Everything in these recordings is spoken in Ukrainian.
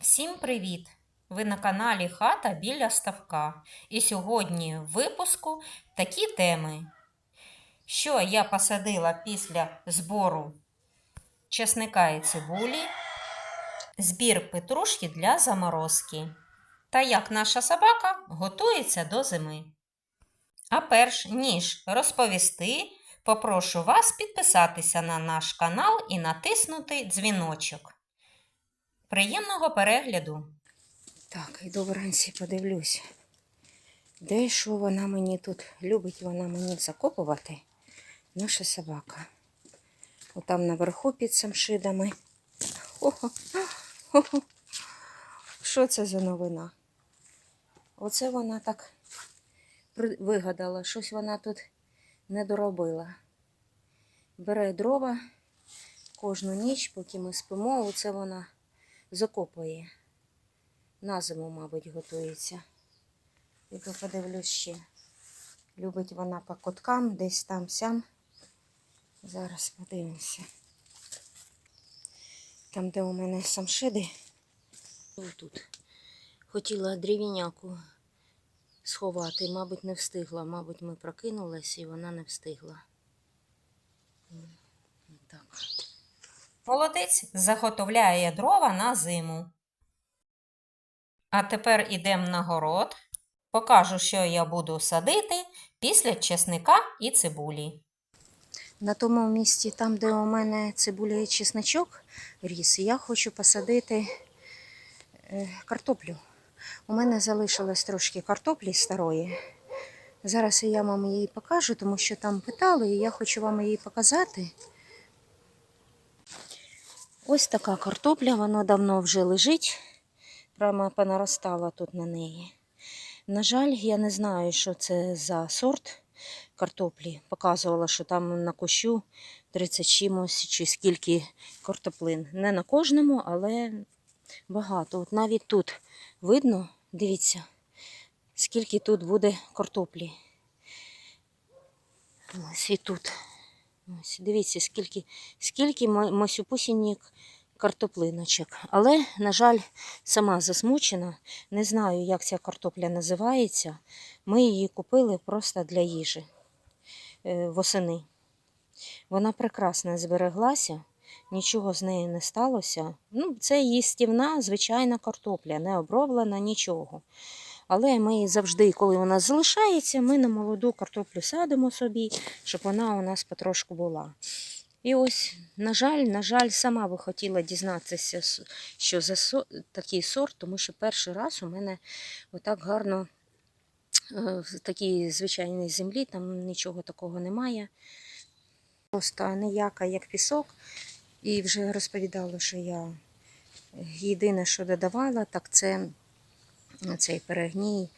Всім привіт! Ви на каналі Хата біля ставка. І сьогодні в випуску такі теми. Що я посадила після збору чесника і цибулі, збір петрушки для заморозки. Та як наша собака готується до зими. А перш ніж розповісти, попрошу вас підписатися на наш канал і натиснути дзвіночок. Приємного перегляду! Так, іду вранці подивлюсь. Де що вона мені тут любить вона мені закопувати? Наша собака. Отам наверху під самшидами. Хо-хо. Що це за новина? Оце вона так вигадала, щось вона тут не доробила. Бере дрова кожну ніч, поки ми спимо, оце вона закопує. На зиму, мабуть, готується. Піду подивлюсь ще. Любить вона по коткам, десь там сям. Зараз подивимося. Там, де у мене самшиди. Тут. Хотіла дрівняку сховати, мабуть, не встигла. Мабуть, ми прокинулись і вона не встигла. Так. Молодець заготовляє дрова на зиму. А тепер ідемо на город. Покажу, що я буду садити після чесника і цибулі. На тому місці, там, де у мене цибуля і чесночок ріс, я хочу посадити е, картоплю. У мене залишилось трошки картоплі старої. Зараз я вам її покажу, тому що там питали, і я хочу вам її показати. Ось така картопля, вона давно вже лежить, прямо понаростала тут на неї. На жаль, я не знаю, що це за сорт картоплі. Показувала, що там на кущу 30 чимось чи скільки картоплин. Не на кожному, але багато. От навіть тут видно, дивіться, скільки тут буде картоплі. Ось і тут. Ось, дивіться, скільки, скільки мо- картоплиночок. Але, на жаль, сама засмучена. Не знаю, як ця картопля називається. Ми її купили просто для їжі е, восени. Вона прекрасно збереглася, нічого з нею не сталося. Ну, це їстівна, звичайна картопля, не оброблена нічого. Але ми завжди, коли вона залишається, ми на молоду картоплю садимо собі, щоб вона у нас потрошку була. І ось, на жаль, на жаль, сама би хотіла дізнатися, що за такий сорт, тому що перший раз у мене отак гарно е, в такій звичайній землі, там нічого такого немає. Просто ніяка, як пісок. І вже розповідала, що я єдине, що додавала, так це цей перегній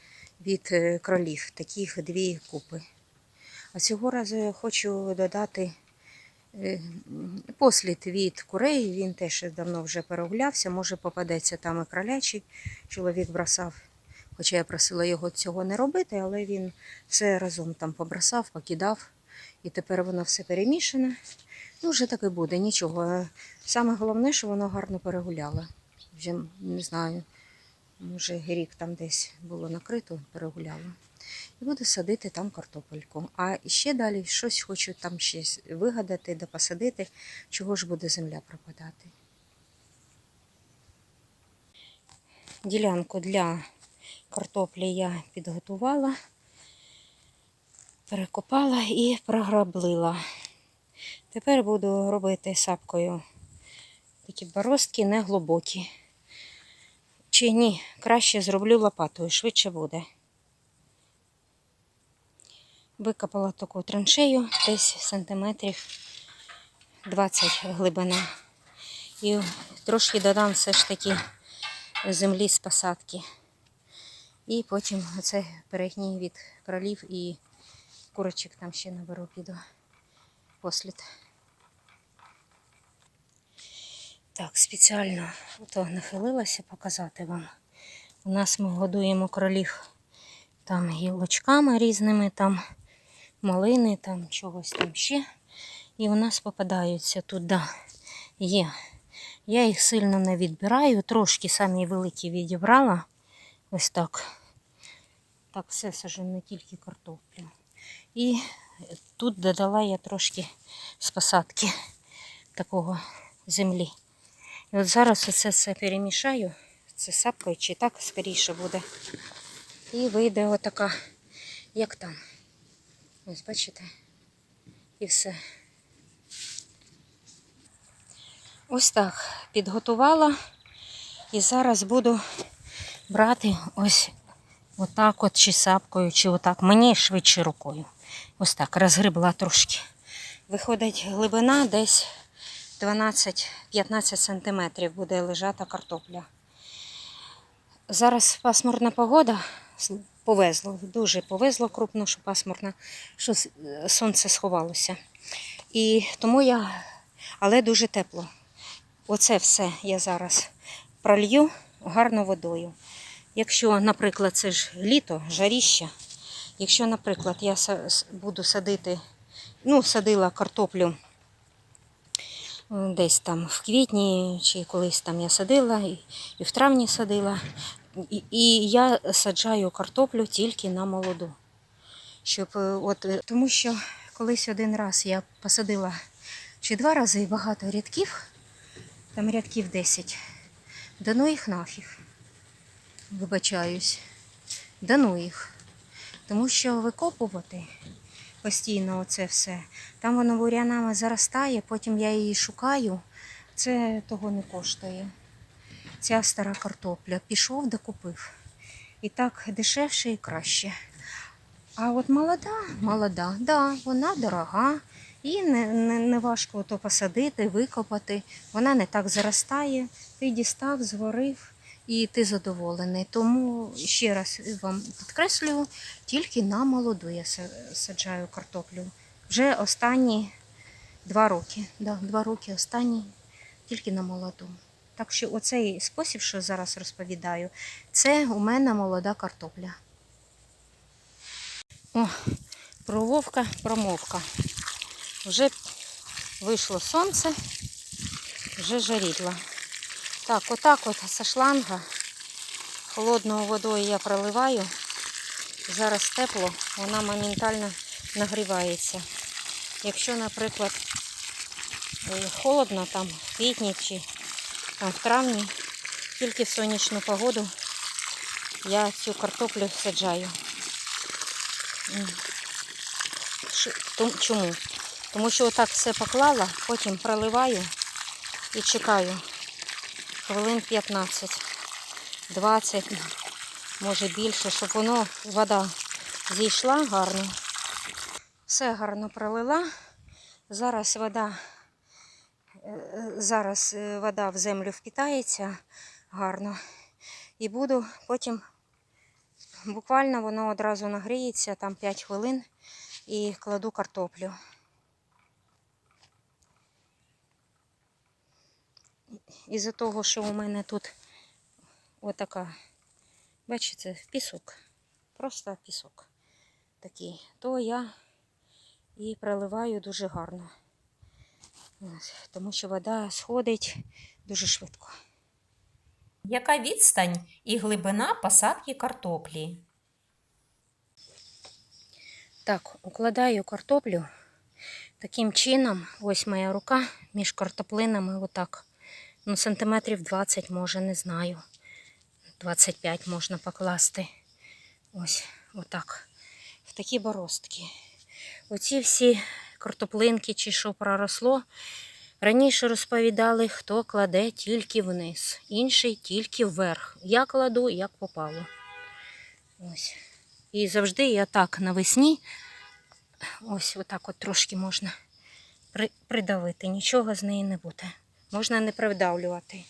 від е, кролів, таких дві купи. А цього разу я хочу додати е, послід від курей. Він теж давно вже перегулявся, може попадеться там і кролячий. Чоловік бросав, хоча я просила його цього не робити, але він все разом там побросав, покидав. І тепер воно все перемішане. Ну, вже так і буде, нічого. Саме головне, що воно гарно перегуляло. Вже не знаю, може рік там десь було накрито, перегуляло. І буду садити там картопельку. А ще далі щось хочу там ще вигадати, да посадити, чого ж буде земля пропадати. Ділянку для картоплі я підготувала, перекопала і програблила. Тепер буду робити сапкою такі бороздки не глибокі. Чи ні, краще зроблю лопатою, швидше буде. Викопала таку траншею, десь сантиметрів 20 глибина. І трошки додам все ж таки землі з посадки. І потім оце перегній від кролів і курочок там ще наберу піду послід. Так, спеціально то нахилилася показати вам. У нас ми годуємо кролів там гілочками різними, там малини, там чогось там ще. І у нас попадаються тут, да, є Я їх сильно не відбираю, трошки самі великі відібрала. Ось так. Так, все сажу, не тільки картоплю. І тут додала я трошки з посадки такого землі. І от зараз оце все перемішаю. Це сапкою чи так скоріше буде. І вийде отака, як там. Ось бачите? І все. Ось так підготувала. І зараз буду брати ось отак от чи сапкою, чи отак. Мені швидше рукою. Ось так, розгребла трошки. Виходить, глибина десь 12-15 сантиметрів буде лежати картопля. Зараз пасмурна погода. Повезло, дуже повезло крупно, що пасмурна, що сонце сховалося. І тому я, але дуже тепло. Оце все я зараз пролью гарно водою. Якщо, наприклад, це ж літо, жаріще, якщо, наприклад, я буду садити, ну, садила картоплю десь там в квітні, чи колись там я садила, і, в травні садила. І, і я саджаю картоплю тільки на молоду. Щоб, е, от, е, тому що колись один раз я посадила чи два рази багато рядків, там рядків 10. Да ну їх нафіг. Вибачаюсь. Да ну їх. Тому що викопувати постійно оце все. Там воно бурянами заростає, потім я її шукаю. Це того не коштує. Ця стара картопля. Пішов да купив. І так дешевше і краще. А от молода, молода, да, вона дорога. І не, не, не важко то посадити, викопати. Вона не так заростає. Ти дістав, зварив і ти задоволений. Тому ще раз вам підкреслюю, тільки на молоду я саджаю картоплю. Вже останні два роки. Да, два роки останні тільки на молоду. Так що оцей спосіб, що зараз розповідаю, це у мене молода картопля. О, прововка, промовка. Вже вийшло сонце, вже жарідло. Так, отак от со шланга холодною водою я проливаю. Зараз тепло, вона моментально нагрівається. Якщо, наприклад, е, холодно там в квітні чи там, в травні, тільки в сонячну погоду я цю картоплю саджаю. Чому? Тому що отак все поклала, потім проливаю і чекаю хвилин 15, 20, може більше, щоб воно, вода зійшла гарно. Все гарно пролила. Зараз вода, е, зараз е, вода в землю впітається гарно. І буду потім буквально воно одразу нагріється, там 5 хвилин, і кладу картоплю. Із-за того, що у мене тут отака, бачите, пісок. Просто пісок такий, то я і проливаю дуже гарно. Тому що вода сходить дуже швидко. Яка відстань і глибина посадки картоплі? Так, укладаю картоплю таким чином. Ось моя рука між картоплинами, отак. Ну, сантиметрів 20, може, не знаю. 25 можна покласти. Ось, отак. В такі бороздки. Оці всі картоплинки чи що проросло. Раніше розповідали, хто кладе тільки вниз, інший тільки вверх. Я кладу, як попало. Ось. І завжди я так навесні, ось отак от трошки можна придавити. Нічого з неї не буде. Можна не придавлювати.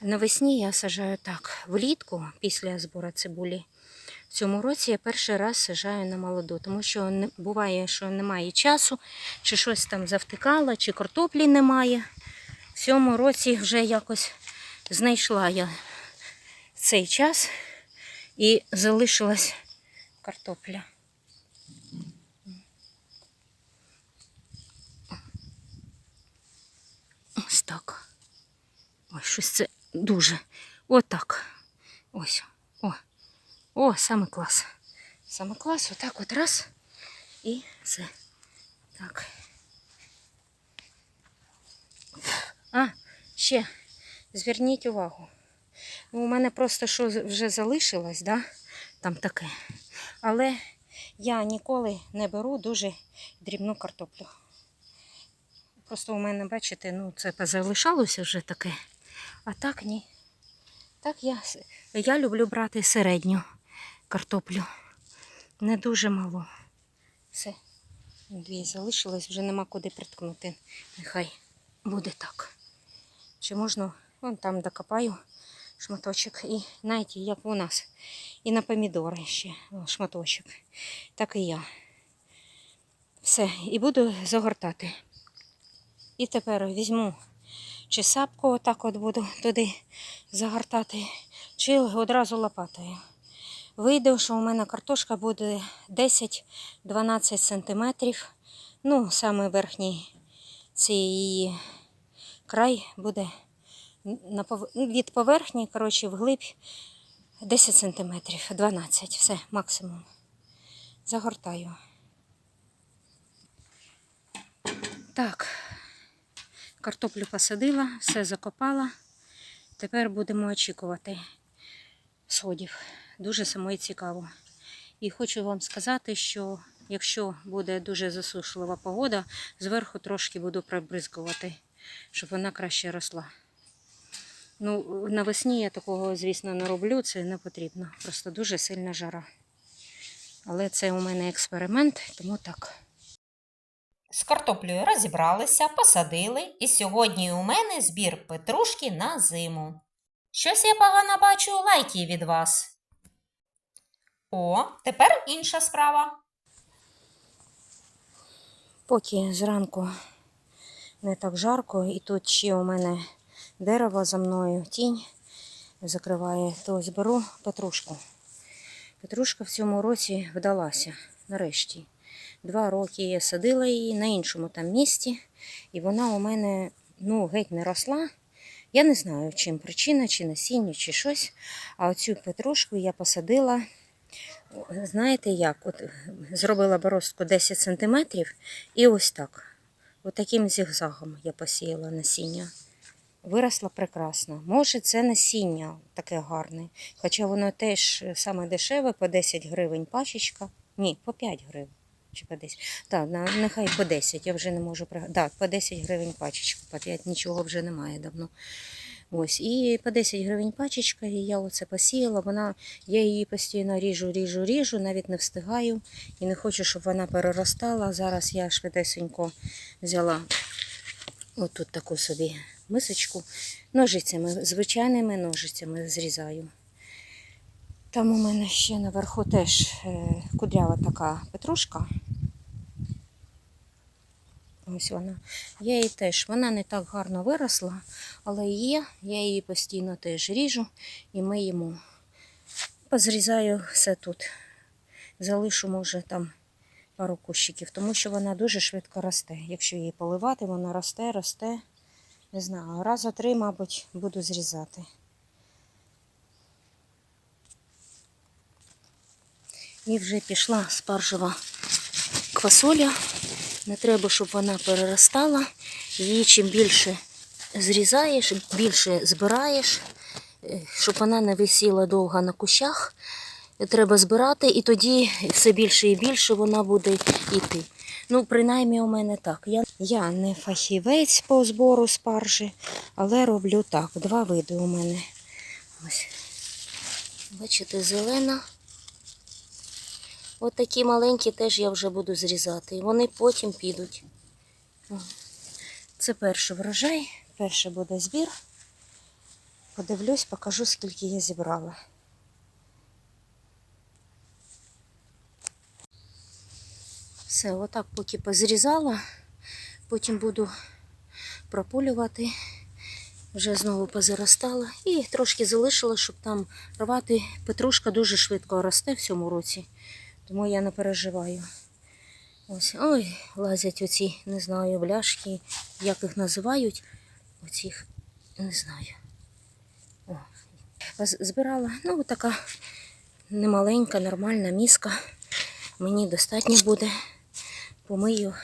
Навесні я сажаю так. Влітку, після збору цибулі, в цьому році я перший раз сажаю на молоду, тому що буває, що немає часу, чи щось там завтикало, чи картоплі немає. В цьому році вже якось знайшла я цей час і залишилась картопля. Ось так. Ой, щось це дуже. Отак. Ось. О. О, саме клас. Саме клас. Отак от раз. І все. Так. А, ще зверніть увагу. Ну, у мене просто що вже залишилось, да? там таке. Але я ніколи не беру дуже дрібну картоплю. Просто у мене, бачите, ну це позалишалося вже таке. А так ні. Так я, я люблю брати середню картоплю. Не дуже мало. Все. Дві залишилось, вже нема куди приткнути. Нехай буде так. Чи можна, вон там докопаю шматочок. І знаєте, як у нас. І на помідори ще шматочок. Так і я. Все, і буду загортати. І тепер візьму чи сапку, отак от буду туди загортати, чи одразу лопатою. Вийде, що у мене картошка буде 10-12 сантиметрів. Ну, саме верхній цей край буде ну, від поверхні, коротше, вглиб 10 сантиметрів, 12, все, максимум. Загортаю. Так, картоплю посадила, все закопала. Тепер будемо очікувати сходів. Дуже самої цікаво. І хочу вам сказати, що якщо буде дуже засушлива погода, зверху трошки буду прибризкувати, щоб вона краще росла. Ну, навесні я такого, звісно, не роблю, це не потрібно. Просто дуже сильна жара. Але це у мене експеримент, тому так. З картоплею розібралися, посадили, і сьогодні у мене збір петрушки на зиму. Щось я погано бачу лайки від вас. О, тепер інша справа. Поки зранку не так жарко, і тут ще у мене дерево за мною, тінь закриває, то ось беру петрушку. Петрушка в цьому році вдалася, нарешті. Два роки я садила її на іншому там місці, і вона у мене ну, геть не росла. Я не знаю, чим причина, чи насіння, чи щось. А оцю петрушку я посадила, знаєте як, от зробила бороздку 10 см і ось так. От таким зігзагом я посіяла насіння. Виросла прекрасно. Може, це насіння таке гарне. Хоча воно теж саме дешеве, по 10 гривень пачечка. Ні, по 5 гривень. Чи по 10. Так, на- нехай по 10, я вже не можу. Так, по 10 гривень пачечка, по 5 нічого вже немає давно. Ось, і по 10 гривень пачечка, і я оце посіяла. Вона, я її постійно ріжу, ріжу, ріжу, навіть не встигаю і не хочу, щоб вона переростала. Зараз я швидесенько взяла отут таку собі мисочку. Ножицями, звичайними ножицями зрізаю. Там у мене ще наверху теж е, кудрява така петрушка. Ось вона. Я її теж, вона не так гарно виросла, але є. Я її постійно теж ріжу і ми їмо. Позрізаю все тут. Залишу, може, там пару кущиків, тому що вона дуже швидко росте. Якщо її поливати, вона росте, росте. Не знаю, раза три, мабуть, буду зрізати. І вже пішла спаржева квасоля. Не треба, щоб вона переростала. Її чим більше зрізаєш, більше збираєш, е, щоб вона не висіла довго на кущах. Треба збирати, і тоді все більше і більше вона буде йти. Ну, принаймні у мене так. Я, я не фахівець по збору спаржі, але роблю так. Два види у мене. Ось. Бачите, зелена. От такі маленькі теж я вже буду зрізати. І вони потім підуть. Це перший врожай, перший буде збір. Подивлюсь, покажу, скільки я зібрала. Все, отак поки позрізала, потім буду пропулювати. Вже знову позаростала і трошки залишила, щоб там рвати. Петрушка дуже швидко росте в цьому році, тому я не переживаю. Ось, ой, лазять оці, не знаю, бляшки, як їх називають. Оцих Не знаю. О, збирала. Ну, така немаленька, нормальна міска. Мені достатньо буде. Помию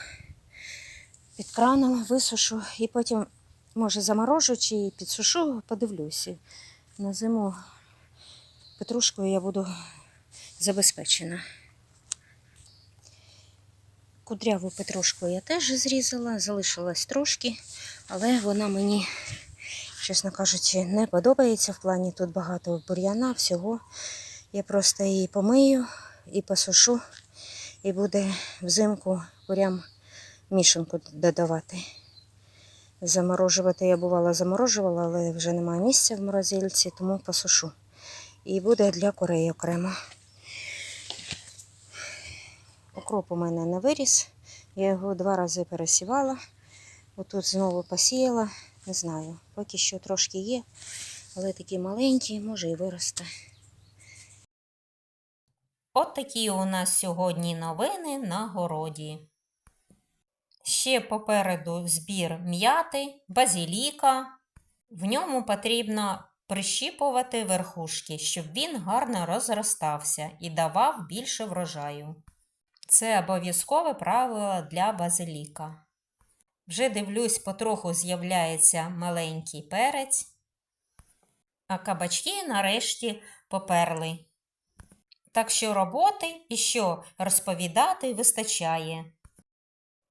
під краном, висушу і потім, може, заморожу чи підсушу, подивлюся. На зиму петрушкою я буду забезпечена. Кудряву петрушку я теж зрізала, залишилась трошки, але вона мені, чесно кажучи, не подобається в плані тут багато бур'яна, всього. Я просто її помию і посушу, і буде взимку прям мішанку додавати. Заморожувати я бувала заморожувала, але вже немає місця в морозильці, тому посушу. І буде для курей окремо. Укроп у мене не виріс. Я його два рази пересівала. Отут знову посіяла. Не знаю, поки що трошки є, але такі маленькі, може і виросте. От такі у нас сьогодні новини на городі. Ще попереду збір м'яти, базіліка. В ньому потрібно прищіпувати верхушки, щоб він гарно розростався і давав більше врожаю. Це обов'язкове правило для базиліка. Вже дивлюсь, потроху з'являється маленький перець, а кабачки нарешті поперли. Так що роботи і що розповідати вистачає.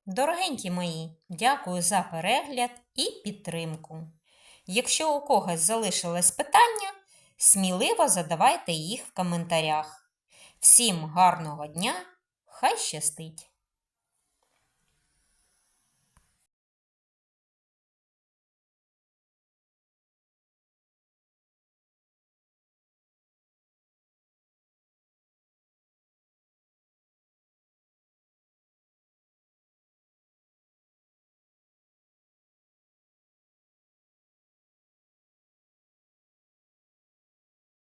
Дорогенькі мої, дякую за перегляд і підтримку. Якщо у когось залишилось питання, сміливо задавайте їх в коментарях. Всім гарного дня! Хай щастить!